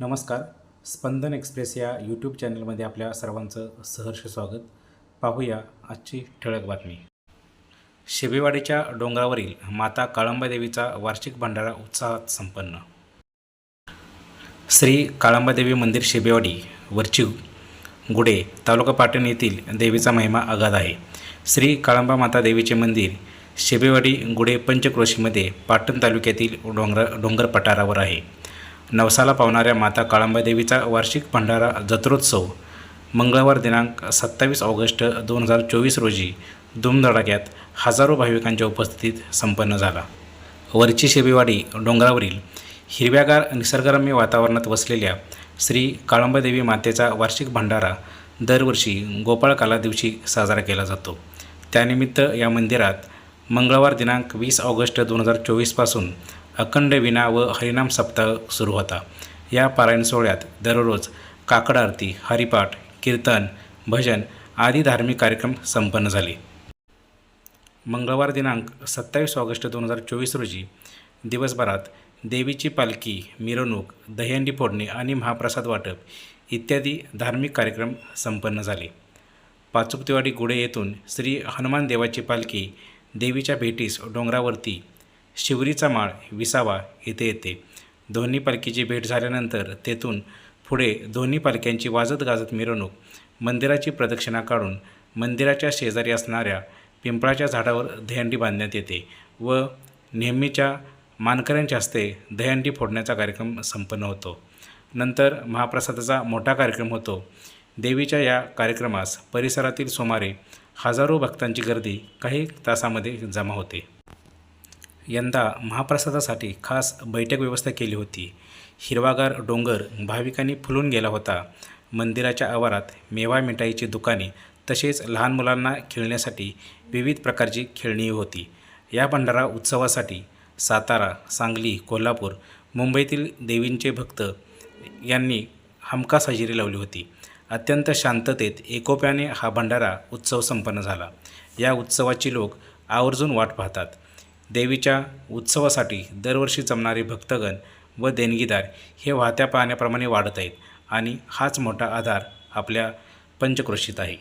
नमस्कार. स्पंदन एक्सप्रेस या यूट्यूब चॅनलमध्ये आपल्या सर्वांचं सहर्ष स्वागत. पाहूया आजची ठळक बातमी. शेबेवाडीच्या डोंगरावरील माता काळंबादेवीचा वार्षिक भंडारा उत्साहात संपन्न. श्री काळंबादेवी मंदिर शेबेवाडी वरची गुडे तालुका पाटण येथील देवीचा महिमा अगाध आहे. श्री काळंबा माता देवीचे मंदिर शेबेवाडी गुडे पंचक्रोशीमध्ये पाटण तालुक्यातील डोंगर डोंगर पठारावर आहे. नवसाला पावणाऱ्या माता काळंबादेवीचा वार्षिक भंडारा जत्रोत्सव मंगळवार दिनांक सत्तावीस ऑगस्ट दोन हजार चोवीस रोजी धुमधडाक्यात हजारो भाविकांच्या उपस्थितीत संपन्न झाला. वरची शेबेवाडी डोंगरावरील हिरव्यागार निसर्गरम्य वातावरणात वसलेल्या श्री काळंबादेवी मातेचा वार्षिक भंडारा दरवर्षी गोपाळकाला दिवशी साजरा केला जातो. त्यानिमित्त या मंदिरात मंगळवार दिनांक वीस ऑगस्ट दोन हजार चोवीसपासून अखंड विना व हरिनाम सप्ताह सुरू होता. या पारायण सोहळ्यात दररोज काकड आरती हरिपाठ कीर्तन भजन आदी धार्मिक कार्यक्रम संपन्न झाले. मंगळवार दिनांक सत्तावीस ऑगस्ट दोन हजार चोवीस रोजी दिवसभरात देवीची पालखी मिरवणूक दहीहंडी फोडणे आणि महाप्रसाद वाटप इत्यादी धार्मिक कार्यक्रम संपन्न झाले. पाचुपतेवाडी गुडे येथून श्री हनुमान देवाची पालखी देवीच्या भेटीस डोंगरावरती शिवरीचा माळ विसावा येथे येते. दोन्ही पालखीची भेट झाल्यानंतर तेथून पुढे दोन्ही पालख्यांची वाजत गाजत मिरवणूक मंदिराची प्रदक्षिणा काढून मंदिराच्या शेजारी असणाऱ्या पिंपळाच्या झाडावर दहीहंडी बांधण्यात येते व नेहमीच्या मानकऱ्यांच्या हस्ते दहीहंडी फोडण्याचा कार्यक्रम संपन्न होतो. नंतर महाप्रसादाचा मोठा कार्यक्रम होतो. देवीच्या या कार्यक्रमास परिसरातील सुमारे हजारो भक्तांची गर्दी काही तासामध्ये जमा होते. यंदा महाप्रसादासाठी खास बैठक व्यवस्था केली होती. हिरवागार डोंगर भाविकांनी फुलून गेला होता. मंदिराच्या आवारात मेवा मिठाईची दुकाने तसेच लहान मुलांना खेळण्यासाठी विविध प्रकारची खेळणी होती. या भंडारा उत्सवासाठी सातारा सांगली कोल्हापूर मुंबईतील देवींचे भक्त यांनी हमखास हजेरी लावली होती. अत्यंत शांततेत एकोप्याने हा भंडारा उत्सव संपन्न झाला. या उत्सवाची लोक आवर्जून वाट पाहतात. देवीच्या उत्सवासाठी दरवर्षी जमणारे भक्तगण व देणगीदार हे वाहत्या पाण्याप्रमाणे वाढत आहेत आणि हाच मोठा आधार आपल्या पंचक्रोशीत आहे.